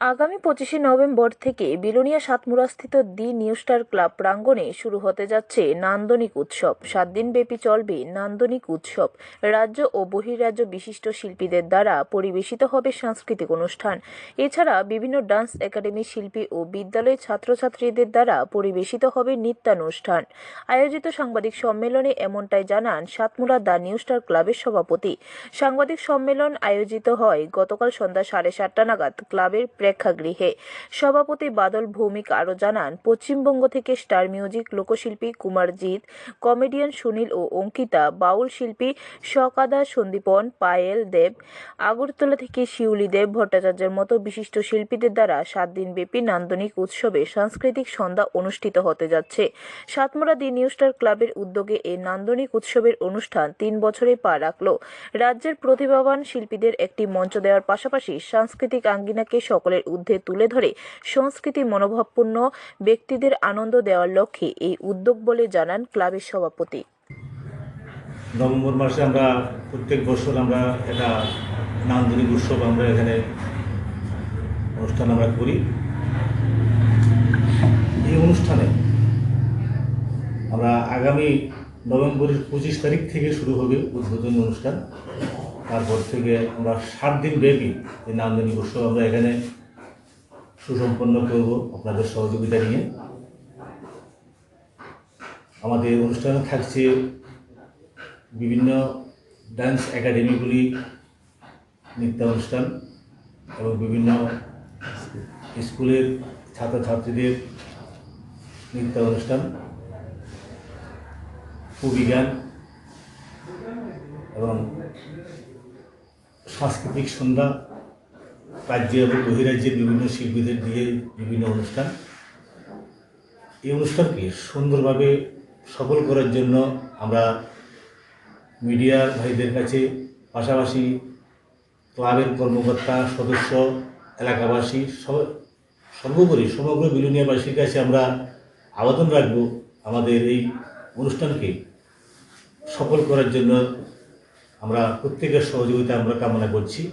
আগামী পঁচিশে নভেম্বর থেকে বিলোনিয়া সাতমুড়াস্থিত দি নিউ স্টার ক্লাব প্রাঙ্গণে শুরু হতে যাচ্ছে নান্দনিক উৎসব। সাত দিনব্যাপী চলবে নান্দনিক উৎসব। রাজ্য ও বহিরাজ্য বিশিষ্ট শিল্পীদের দ্বারা পরিবেশিত হবে সাংস্কৃতিক অনুষ্ঠান। এছাড়া বিভিন্ন ডান্স একাডেমি শিল্পী ও বিদ্যালয়ের ছাত্রছাত্রীদের দ্বারা পরিবেশিত হবে নৃত্যানুষ্ঠান। আয়োজিত সাংবাদিক সম্মেলনে এমনটাই জানান সাতমুড়া দ্য নিউ স্টার ক্লাবের সভাপতি। সাংবাদিক সম্মেলন আয়োজিত হয় গতকাল সন্ধ্যা সাড়ে সাতটা নাগাদ। ক্লাবের প্রেক্ষাগৃহে সভাপতি বাদল ভৌমিক আরও জানান, পশ্চিমবঙ্গ থেকে স্টার মিউজিক লোকশিল্পী কুমারজিৎ, কমেডিয়ান সুনীল ও অঙ্কিতা, বাউল শিল্পী সকাদা সন্দীপন, পায়েল দেব, আগরতলা থেকে শিউলি দেব ভট্টাচার্যের মতো বিশিষ্ট শিল্পীদের দ্বারা সাত দিনব্যাপী নান্দনিক উৎসবে সাংস্কৃতিক সন্ধ্যা অনুষ্ঠিত হতে যাচ্ছে। সাতমুড়া দি নিউ স্টার ক্লাবের উদ্যোগে এই নান্দনিক উৎসবের অনুষ্ঠান তিন বছরে পা রাখল। রাজ্যের প্রতিভাবান শিল্পীদের একটি মঞ্চ দেওয়ার পাশাপাশি সাংস্কৃতিক আঙ্গিনাকে সকলের ঊর্ধ্বে তুলে ধরে সংস্কৃতি মনোভাবপূর্ণ ব্যক্তিদের আনন্দ দেওয়ার লক্ষ্যে এই উদ্যোগ বলে জানান ক্লাবের সভাপতি। নভেম্বর মাসে আমরা প্রত্যেক বছর আমরা একটা নান্দনিক উৎসব আমরা এখানে অনুষ্ঠান আমরা করি। এই অনুষ্ঠানে আমরা আগামী নভেম্বরের পঁচিশ তারিখ থেকে শুরু হবে উদ্বোধনী অনুষ্ঠান। তারপর থেকে আমরা সাত দিন ব্যাপী এই নান্দনিক উৎসব আমরা এখানে সুসম্পন্ন করব আপনাদের সহযোগিতা নিয়ে। আমাদের অনুষ্ঠানে থাকছে বিভিন্ন ডান্স একাডেমিগুলি নৃত্যানুষ্ঠান এবং বিভিন্ন স্কুলের ছাত্রছাত্রীদের নৃত্যানুষ্ঠান, কবিগান এবং সাংস্কৃতিক সন্ধ্যা রাজ্য এবং বহিরাজ্যের বিভিন্ন শিল্পীদের দিয়ে বিভিন্ন অনুষ্ঠান। এই অনুষ্ঠানকে সুন্দরভাবে সফল করার জন্য আমরা মিডিয়ার ভাইদের কাছে পাশাপাশি ক্লাবের কর্মকর্তা, সদস্য, এলাকাবাসী, সব- সর্বোপরি সমগ্র বিলুনিয়াবাসীর কাছে আমরা আবেদন রাখব আমাদের এই অনুষ্ঠানকে সফল করার জন্য আমরা প্রত্যেকের সহযোগিতা আমরা কামনা করছি।